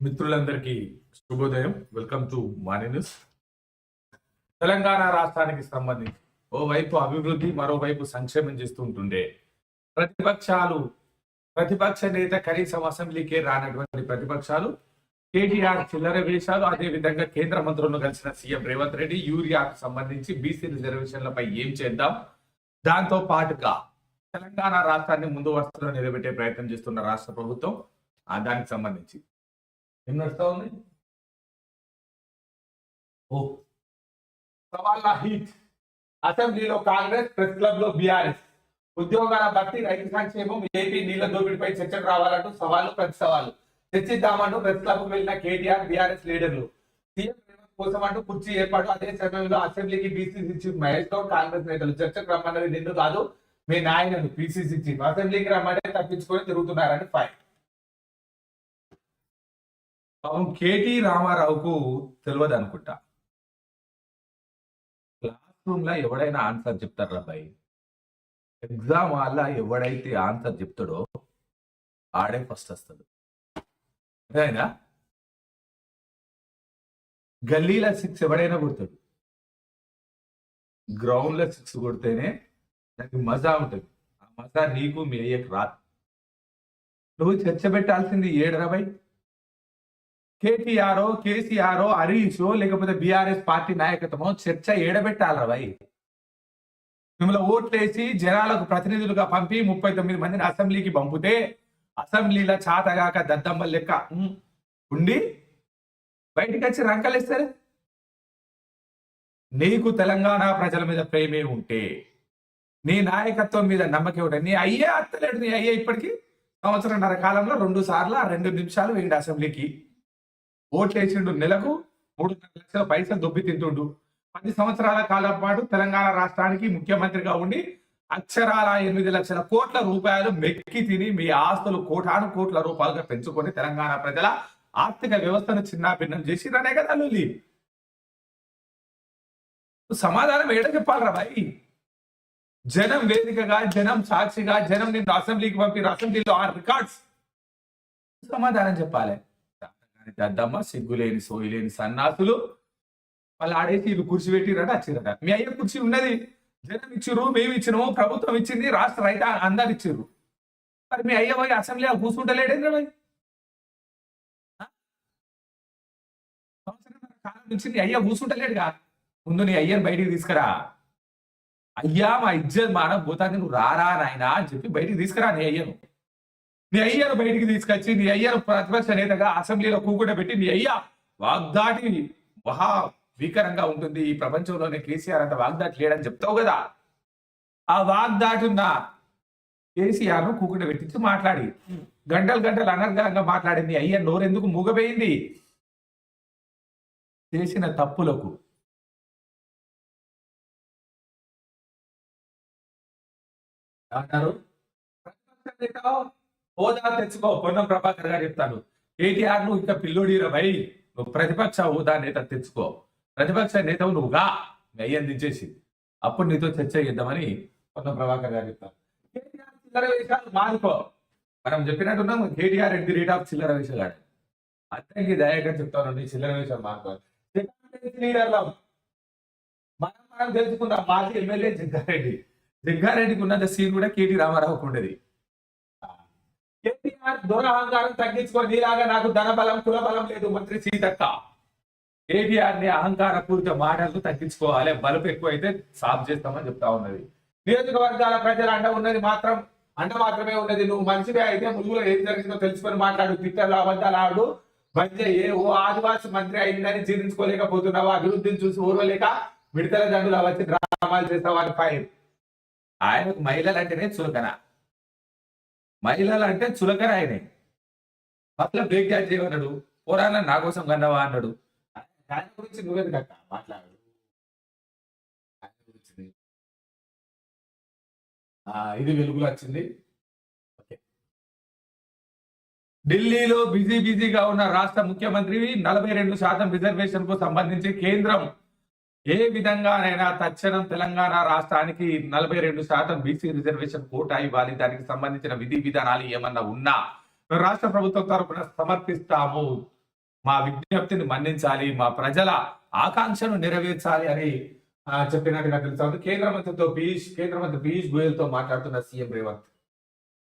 మిత్రులందరికీ శుభోదయం. Welcome to మాని న్యూస్ తెలంగాణ రాష్ట్రానికి సంబంధించి ఓవైపు అభివృద్ధి మరోవైపు సంక్షేమం చేస్తూ ఉంటుండే. ప్రతిపక్షాలు ప్రతిపక్ష నేత కనీసం అసెంబ్లీకే రానటువంటి ప్రతిపక్షాలు కేటీఆర్ చిల్లర వేశాలు అదే విధంగా కేంద్ర మంత్రులను కలిసిన సీఎం రేవంత్ రెడ్డి యూరియాకు సంబంధించి బీసీ రిజర్వేషన్లపై ఏం చేద్దాం? దాంతో పాటుగా తెలంగాణ రాష్ట్రాన్ని ముందు వరుసలో నిలబెట్టే ప్రయత్నం చేస్తున్న రాష్ట్ర ప్రభుత్వం ఆ దానికి సంబంధించి ఏం నడుస్తా ఉంది? ఓ. సవాళ్ళ హీట్. అసెంబ్లీలో కాంగ్రెస్ ప్రెస్ క్లబ్లో బీఆర్ఎస్. ఉద్యోగాల భర్తీ రైతు సంక్షేమం ఏపీ నీళ్ళ దోపిడిపై చర్చకు రావాలంటూ సవాళ్ళు ప్రతి సవాలు చర్చిద్దామంటూ ప్రెస్ క్లబ్ వెళ్ళిన కేటీఆర్ బీఆర్ఎస్ లీడర్లు. సీఎం రేవంత్ కోసం అంటూ కుర్చీ ఏర్పాటు. అదే సమయంలో అసెంబ్లీకి బీసీసీ చీఫ్ మహేష్ గౌడ్ కాంగ్రెస్ నేతలు చర్చకు రమ్మన్నది నిన్ను కాదు మీ నాయనను పీసీసీ చీఫ్. అసెంబ్లీకి రమ్మంటే తప్పించుకొని తిరుగుతున్నారని ఫైన్. పాపం కేటీ రామారావుకు తెలియదు అనుకుంటా క్లాస్ రూమ్లో ఎవడైనా ఆన్సర్ చెప్తారు అబ్బాయి? ఎగ్జామ్ వాళ్ళ ఎవడైతే ఆన్సర్ చెప్తాడో ఆడే ఫస్ట్ వస్తాడు. అదేనా గల్లీలో సిక్స్ ఎవడైనా కొడతాడు. గ్రౌండ్లో సిక్స్ కొడితేనే దానికి మజా ఉంటుంది. ఆ మజా నీకు మీ అయ్యకు రాదు. నువ్వు చర్చ పెట్టాల్సింది ఏడరబై కేటీఆర్ కేసీఆర్ హరీష్ లేకపోతే బీఆర్ఎస్ పార్టీ నాయకత్వమో చర్చ ఏడబెట్టాలి భయ్? మిమ్మల్ని ఓట్లేసి జనాలకు ప్రతినిధులుగా పంపి ముప్పై తొమ్మిది మందిని అసెంబ్లీకి పంపితే అసెంబ్లీలో చాతగాక దద్దమ్మ లెక్క ఉండి బయటికి వచ్చి రంకలేస్తారు? నీకు తెలంగాణ ప్రజల మీద ప్రేమే ఉంటే నీ నాయకత్వం మీద నమ్మకం ఉంటే నీ అయ్యే అత్తలేడు నీ అయ్యే ఇప్పటికీ సంవత్సరంన్నర కాలంలో రెండు సార్లు ఆ రెండు నిమిషాలు వేయండి అసెంబ్లీకి. ఓట్లేసిండు నెలకు మూడు లక్షల పైసలు దొబ్బి తింటుండు. పది సంవత్సరాల కాలం పాటు తెలంగాణ రాష్ట్రానికి ముఖ్యమంత్రిగా ఉండి అక్షరాల ఎనిమిది లక్షల కోట్ల రూపాయలు మెక్కి తిని మీ ఆస్తులు కోటాను కోట్ల రూపాయలుగా పెంచుకొని తెలంగాణ ప్రజల ఆర్థిక వ్యవస్థను చిన్నాభిన్నం చేసిరనే కదా లొల్లి. సమాధానం ఏడ చెప్పాలరా భాయ్ జనం వేదికగా జనం సాక్షిగా జనం నిన్ను అసెంబ్లీకి పంపిన అసెంబ్లీలో ఆ రికార్డ్స్. సమాధానం చెప్పాలి. కానీ దద్దమ్మ సిగ్గులేని సోయిలేని సన్నాసులు. వాళ్ళు ఆడేసి ఇవి కుర్చీ పెట్టిరట వచ్చిరట మీ అయ్య కుర్చీ ఉన్నది. జనం ఇచ్చిర్రు మేము ఇచ్చినాము ప్రభుత్వం ఇచ్చింది రాష్ట్ర రైత అందరు ఇచ్చిర్రు. మరి మీ అయ్య పోయి అసెంబ్లీ కూర్చుంటలేడేంద్ర భాయ్ కాలం నుంచి నీ అయ్య కూర్చుంటలేడుగా ముందు నీ అయ్యని బయటికి తీసుకురా. అయ్యా మా ఇజ్జత్ మాన పోతాది నువ్వు రారా నాయనా అని చెప్పి బయటికి తీసుకురా నీ అయ్యను. నీ అయ్యను బయటికి తీసుకొచ్చి నీ అయ్యను ప్రతిపక్ష నేతగా అసెంబ్లీలో కూకుండా పెట్టి నీ అయ్య వాగ్దాటి మహా భీకరంగా ఉంటుంది. ఈ ప్రపంచంలోనే కేసీఆర్ అంత వాగ్దాటి లేడని చెప్తావు కదా. ఆ వాగ్దాటి ఉన్న కేసీఆర్ను కూకుండా పెట్టించి మాట్లాడి. గంటలు గంటలు అనర్గళంగా మాట్లాడింది అయ్య నోరెందుకు మూగపోయింది చేసిన తప్పులకు అంటారు హోదా తెచ్చుకో. పొన్నం ప్రభాకర్ గారు చెప్తాను కేటీఆర్ నువ్వు ఇంకా పిల్లోడిరా భయ్ నువ్వు ప్రతిపక్ష హోదా నేత తెచ్చుకో. ప్రతిపక్ష నేతవు నువ్వుగా మీ అయ్యని దించేసి అప్పుడు నీతో చర్చ చేద్దామని పొన్నం ప్రభాకర్ గారు చెప్తాను కేటీఆర్ చిల్లర వేషాలు మానుకో. మనం చెప్పినట్టున్నాం KTR at the rate of చిల్లర వేషగాడు అతనికి దయగా చెప్తాను నీ చిల్లర వేషాలు మానుకో. లీడర్లం మనం మనం తెలుసుకుందాం మాజీ ఎమ్మెల్యే జగ్గారెడ్డి. జగ్గారెడ్డికి ఉన్నంత సీన్ కూడా కేటీ రామారావుకు ఉండేది. కేటీఆర్ దురహంకారం తగ్గించుకో నీలాగా నాకు ధన బలం కుల బలం లేదు మంత్రి సీతక్క కేటీఆర్ని అహంకార పూరిత మాటలు తగ్గించుకోవాలి. బలుపు ఎక్కువైతే సాఫ్ చేస్తామని చెప్తా ఉన్నది. నియోజకవర్గాల ప్రజల అండ ఉన్నది మాత్రం అండ మాత్రమే ఉన్నది. నువ్వు మంచిగా అయితే ములుగులో ఏం జరిగిందో తెలుసుకొని మాట్లాడు. ట్విట్టర్లో అబద్ధాలు ఆడు. మధ్య ఏ ఓ ఆదివాసి మంత్రి అయిందని జీర్ణించుకోలేకపోతున్నావు? అభివృద్ధిని చూసి ఊరలేక విడతల దండులు వచ్చి డ్రామాలు చేస్తావని ఫైన్ ఆయనకు మహిళలు అంటేనే చులకన. మహిళలు అంటే చులకన ఆయనే మళ్ళీ బ్రేక్ డాన్స్ చేయమన్నాడు పోరాన్న నా కోసం కన్నావా అన్నాడు. ఆయన గురించి నువ్వేది కక్క మాట్లాడు ఆయన గురించి ఆ, ఇది వెలుగులో వచ్చింది. ఢిల్లీలో బిజీ బిజీగా ఉన్న రాష్ట్ర ముఖ్యమంత్రి నలభై రెండు శాతం రిజర్వేషన్కు సంబంధించి కేంద్రం ఏ విధంగానైనా తక్షణం తెలంగాణ రాష్ట్రానికి నలభై రెండు శాతం బీసీ రిజర్వేషన్ కోటా ఇవ్వాలి. దానికి సంబంధించిన విధి విధానాలు ఏమన్నా ఉన్నా రాష్ట్ర ప్రభుత్వం తరపున సమర్పిస్తాము. మా విజ్ఞప్తిని మన్నించాలి. మా ప్రజల ఆకాంక్షను నెరవేర్చాలి అని చెప్పినట్టుగా తెలుసా కేంద్ర మంత్రితో పీయూష్ కేంద్ర మంత్రి పీయూష్ గోయల్తో మాట్లాడుతున్న సీఎం రేవంత్.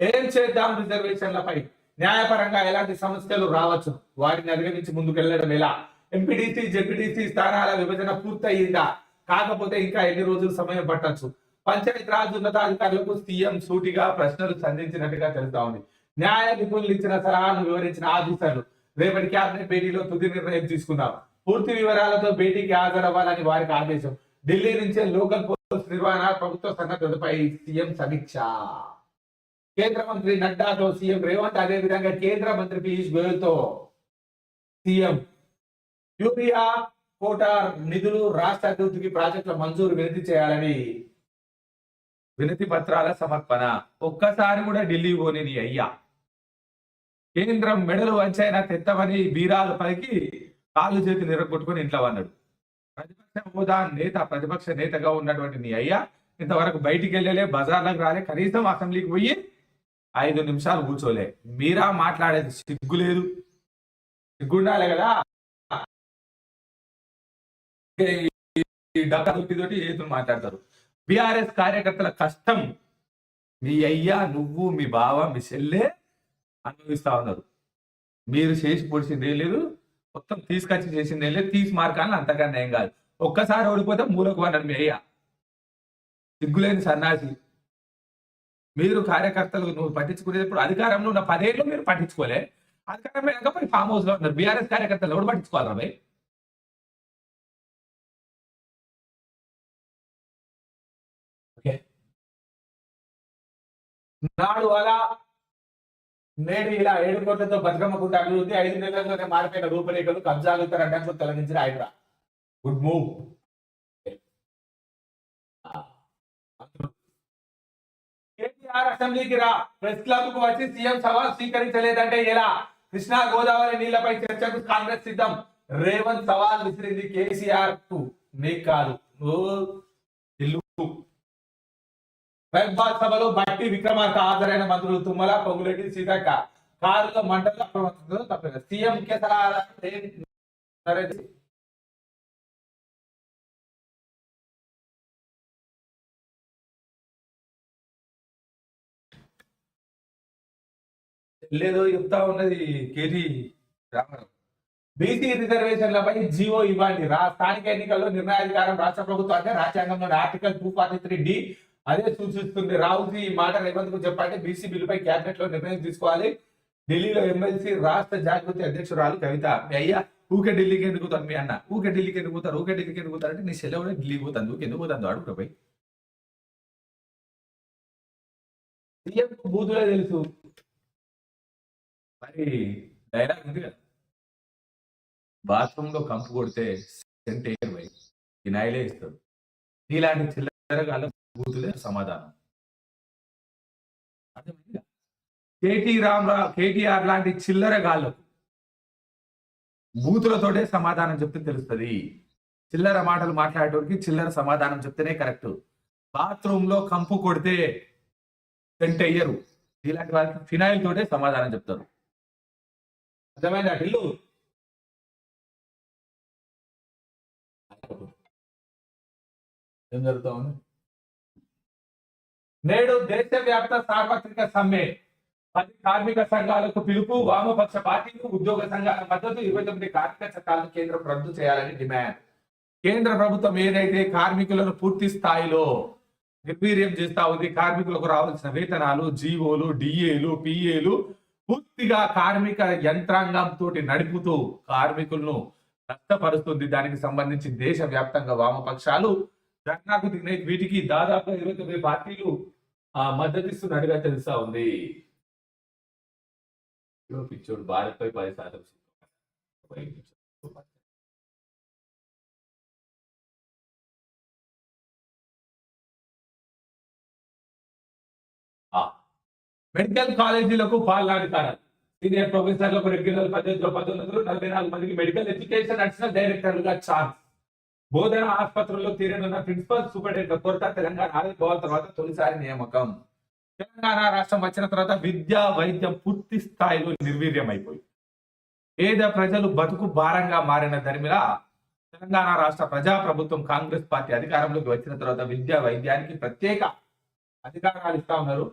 ఏం చేద్దాం రిజర్వేషన్లపై? న్యాయపరంగా ఎలాంటి సమస్యలు రావచ్చు? వాటిని అధిగమించి ముందుకెళ్ళడం ఎలా? ఎంపీడీసీ జెడ్పీడీసీ స్థానాల విభజన పూర్తయిందా? కాకపోతే ఇంకా ఎన్ని రోజులు సమయం పట్టొచ్చు? పంచాయతీరాజ్ ఉన్నతాధికారులకు సీఎం సూటిగా ప్రశ్నలు సంధించినట్టుగా తెలుస్తా ఉంది. న్యాయ నిపుణులు ఇచ్చిన సలహాలను వివరించిన ఆఫీసర్లు రేపటి క్యాబినెట్ భేటీలో తుది నిర్ణయం తీసుకుందాం. పూర్తి వివరాలతో భేటీకి హాజరవ్వాలని వారికి ఆదేశం. ఢిల్లీ నుంచే లోకల్ పోలీస్ నిర్వహణ ప్రభుత్వ సన్నద్ధతపై సీఎం సమీక్ష. కేంద్ర మంత్రి నడ్డాతో సీఎం రేవంత్ అదే విధంగా కేంద్ర మంత్రి పీయూష్ గోయల్తో సీఎం యూరియా కోటార్ నిధులు రాష్ట్ర అభివృద్ధికి ప్రాజెక్టుల మంజూరు వినతి చేయాలని వినతి పత్రాల సమర్పణ. ఒక్కసారి కూడా ఢిల్లీ పోని నీ అయ్యా. కేంద్రం మెడలు వంచైనా తెత్తమని బీరాలు పలికి కాళ్ళు చేతులు నిరగొట్టుకుని ఇంట్లో అన్నాడు ప్రతిపక్ష హోదా నేత ప్రతిపక్ష నేతగా ఉన్నటువంటి నీ అయ్యా ఇంతవరకు బయటికి వెళ్ళలే బజార్లకు రాలే కనీసం అసెంబ్లీకి పోయి ఐదు నిమిషాలు కూర్చోలే. మీరా మాట్లాడేది సిగ్గు లేదు. సిగ్గుండాలి కదా. డబ్బా తోటి ఏదో మాట్లాడతారు. బీఆర్ఎస్ కార్యకర్తల కష్టం మీ అయ్యా నువ్వు మీ బావ మీ చెల్లె అనుభవిస్తా ఉన్నారు. మీరు చేసి పొడిచింది ఏం లేదు. మొత్తం తీసుకొచ్చి చేసింది ఏం లేదు. తీసి మార్కాలని అంతకన్నా ఏం కాదు. ఒక్కసారి ఓడిపోతే మూలకు అన్నాడు మీ అయ్యా. సిగ్గులేని సన్నాసి. మీరు కార్యకర్తలు నువ్వు పట్టించుకునేటప్పుడు అధికారంలో ఉన్న పదేళ్ళు మీరు పట్టించుకోలే. అధికారం లేకపోయి ఫామ్ హౌస్లో ఉన్నారు. బీఆర్ఎస్ కార్యకర్తలు ఎవరు పట్టించుకోవాలి భయ్ నాడు అలా నేడు ఇలా ఏడు కోట్లతో బతుకమ్మ గుంట అభివృద్ధి ఐదు నెలల్లోనే మారిపోయిన రూపురేఖలు కబ్జాలు ఇతర అడ్డంకులు తొలగించిన ఆయన గుడ్ మూవ్. కేటీఆర్ అసెంబ్లీకి రా. ప్రెస్ క్లబ్కు వచ్చి సీఎం సవాల్ స్వీకరించలేదంటే ఎలా? కృష్ణా గోదావరి నీళ్ళపై చర్చకు కాంగ్రెస్ సిద్ధం. రేవంత్ సవాల్ విసిరింది కేసీఆర్కు నీకు కాదు. నువ్వు ఇల్లు సభలో బట్టి విక్రమార్క హాజరైన మంత్రులు తుమ్మల పొంగులేటి సీతక్క కారులో మంటలు అప్రమత్తంతో తప్పలేదు. సీఎం ముఖ్య సలహాదారు లేదో చెప్తా ఉన్నది కేటీ రామారావు. బీసీ రిజర్వేషన్లపై జీవో ఇవ్వండి. రా స్థానిక ఎన్నికల్లో నిర్ణయాధికారం రాష్ట్ర ప్రభుత్వానికి రాజ్యాంగంలోని article two forty three D అదే సూచిస్తుంది. రావుజీ ఈ మాట రేవంత్కు చెప్పండి బీసీ బిల్లుపై కేబినెట్లో నిర్ణయం తీసుకోవాలి. ఢిల్లీలో ఎమ్మెల్సీ రాష్ట్ర జాగృతి అధ్యక్షురాలు కవిత. మీ అయ్యా ఊకే ఢిల్లీకి ఎందుకు పోతాను మీ అన్న ఊకే ఢిల్లీకి ఎందుకు పోతారు ఊకే ఢిల్లీకి ఎందుకు పోతారు అంటే నీ సెలవు ఢిల్లీకి పోతాను ఊకే ఎందుకు పోతాను అడుగు పోయి. సీఎం బూతులే తెలుసు. మరి డైలాగ్ ఉంది కదా. బాత్రూమ్లో కంపు కొడితే సెంట్ ఎయిర్ పోయి వినాయిలే ఇస్తాడు. నీలాంటి చిల్లరగాళ్ళ బూతులే సమాధానం. కేటీ రామరావు కేటీఆర్ లాంటి చిల్లర గాళ్ళకు బూతులతోటే సమాధానం చెప్తే తెలుస్తుంది. చిల్లర మాటలు మాట్లాడేటోడికి చిల్లర సమాధానం చెప్తేనే కరెక్ట్. బాత్రూంలో కంపు కొడితే సెంట్ అయ్యరు. ఇలాంటి వాళ్ళకి ఫినాయిల్ తోటే సమాధానం చెప్తారు. అర్థమైందా ఇల్లు ఏం జరుగుతా ఉంది? నేడు దేశవ్యాప్త సార్వత్రిక సమ్మె. పది కార్మిక సంఘాలకు పిలుపు వామపక్ష పార్టీలు ఉద్యోగ సంఘాల మద్దతు ఇరవై తొమ్మిది కార్మిక చట్టాలను కేంద్రం రద్దు చేయాలని డిమాండ్. కేంద్ర ప్రభుత్వం ఏదైతే కార్మికులను పూర్తి స్థాయిలో నిర్వీర్యం చేస్తా ఉంది కార్మికులకు రావాల్సిన వేతనాలు జీవోలు డిఏలు పిఏలు పూర్తిగా కార్మిక యంత్రాంగం తోటి నడుపుతూ కార్మికులను నష్టపరుస్తుంది. దానికి సంబంధించి దేశ వ్యాప్తంగా వామపక్షాలు ధర్నాకు దిగినాయి. వీటికి దాదాపు ఇరవై తొమ్మిది పార్టీలు మద్దతిస్తున్నట్టుగా తెలుస్తా ఉంది? పిచ్చోడు భారత్ పై పది శాతం మెడికల్ కాలేజీలకు పాలనాధికారాలు సీనియర్ ప్రొఫెసర్లకు రెగ్యులర్ పద్ధతిలో పదోన్నతులు నలభై నాలుగు మందికి మెడికల్ ఎడ్యుకేషన్ అడిషనల్ డైరెక్టర్లుగా ఛాన్స్ బోధన ఆసుపత్రుల్లో తీరనున్న ప్రిన్సిపల్ సూపరింటెండెంట్ కొరత తెలంగాణ ఆవిర్భావం తర్వాత తొలిసారి నియామకం. తెలంగాణ రాష్ట్రం వచ్చిన తర్వాత విద్యా వైద్యం పూర్తి స్థాయిలో నిర్వీర్యం అయిపోయి పేద ప్రజలు బతుకు భారంగా మారిన దరిమిలా తెలంగాణ రాష్ట్ర ప్రజా ప్రభుత్వం కాంగ్రెస్ పార్టీ అధికారంలోకి వచ్చిన తర్వాత విద్యా వైద్యానికి ప్రత్యేక అధికారాలు ఇస్తా ఉన్నారు.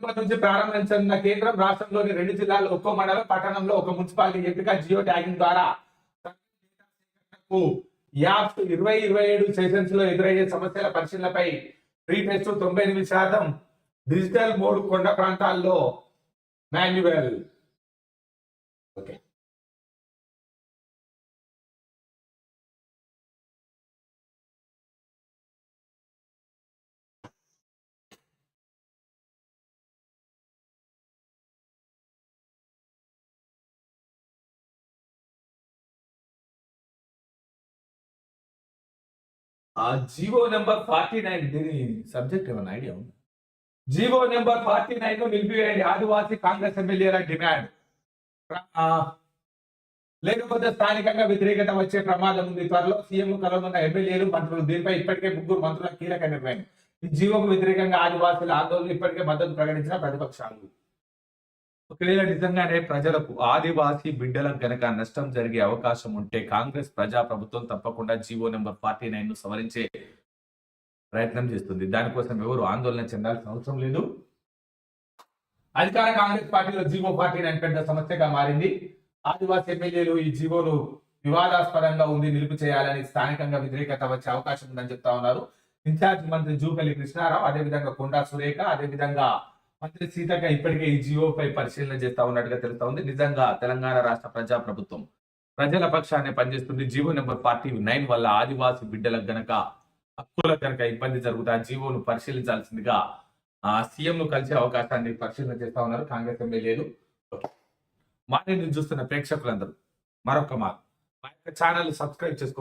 ఆ. నుంచి ప్రారంభించనున్న కేంద్రం రాష్ట్రంలోని రెండు జిల్లాల్లో ఒక్కో మండలం పట్టణంలో ఒక మున్సిపాలిటీ ఎంపిక జియో ట్యాగింగ్ ద్వారా యాప్స్ ఇరవై ఇరవై ఏడు సెషన్స్లో ఎదురయ్యే సమస్యల పరిశీలనపై ఫ్రీ తొంభై ఎనిమిది శాతం డిజిటల్ మోడ్ కొండ ప్రాంతాల్లో మాన్యువల్ ఓకే ఆ జీవో నెంబర్ ఫార్టీ నైన్ దీని సబ్జెక్ట్ ఏమైనా ఐడియా ఉంది? జీవో నెంబర్ ఫార్టీ నైన్ను నిలిపివేయండి. ఆదివాసీ కాంగ్రెస్ ఎమ్మెల్యేల డిమాండ్. ఆ, లేకపోతే స్థానికంగా వ్యతిరేకత వచ్చే ప్రమాదం ఉంది. త్వరలో సీఎం కలవనున్న ఎమ్మెల్యేలు మంత్రులు దీనిపై ఇప్పటికే ముగ్గురు మంత్రుల కీలక నిర్ణయం. ఈ జీవోకు వ్యతిరేకంగా ఆదివాసుల ఆందోళన ఇప్పటికే మద్దతు ప్రకటించిన ప్రతిపక్షాలు. ఒకవేళ నిజంగానే ప్రజలకు ఆదివాసీ బిడ్డలకు గనక నష్టం జరిగే అవకాశం ఉంటే కాంగ్రెస్ ప్రజా ప్రభుత్వం తప్పకుండా జీవో నెంబర్ ఫార్టీ నైన్ను సవరించే ప్రయత్నం చేస్తుంది. దానికోసం ఎవరు ఆందోళన చెందాల్సిన అవసరం లేదు. అధికార కాంగ్రెస్ పార్టీలో జీవో ఫార్టీ నైన్ పెద్ద సమస్యగా మారింది. ఆదివాసీ ఎమ్మెల్యేలు ఈ జీవోను వివాదాస్పదంగా ఉంది నిలుపు చేయాలని స్థానికంగా వ్యతిరేకత వచ్చే అవకాశం ఉందని చెప్తా ఉన్నారు. ఇన్ఛార్జ్ మంత్రి జూపల్లి కృష్ణారావు అదేవిధంగా కొండా సురేఖ అదేవిధంగా మంత్రి సీతక్క ఇప్పటికే ఈ జియోపై పరిశీలన చేస్తా ఉన్నట్టుగా తెలుస్తా ఉంది నిజంగా తెలంగాణ రాష్ట్ర ప్రజా ప్రభుత్వం ప్రజల పక్షాన్ని పనిచేస్తుంది. జీవో నెంబర్ ఫార్టీ నైన్ వల్ల ఆదివాసీ బిడ్డలకు గనక హక్కులకు గనక ఇబ్బంది జరుగుతా జీవోను పరిశీలించాల్సిందిగా ఆ సీఎం ను కలిసే అవకాశాన్ని పరిశీలన చేస్తా ఉన్నారు. కాంగ్రెస్ ఎమ్మెల్యేలు మా చూస్తున్న ప్రేక్షకులందరూ మరొక మా మా యొక్క ఛానల్ సబ్స్క్రైబ్ చేసుకో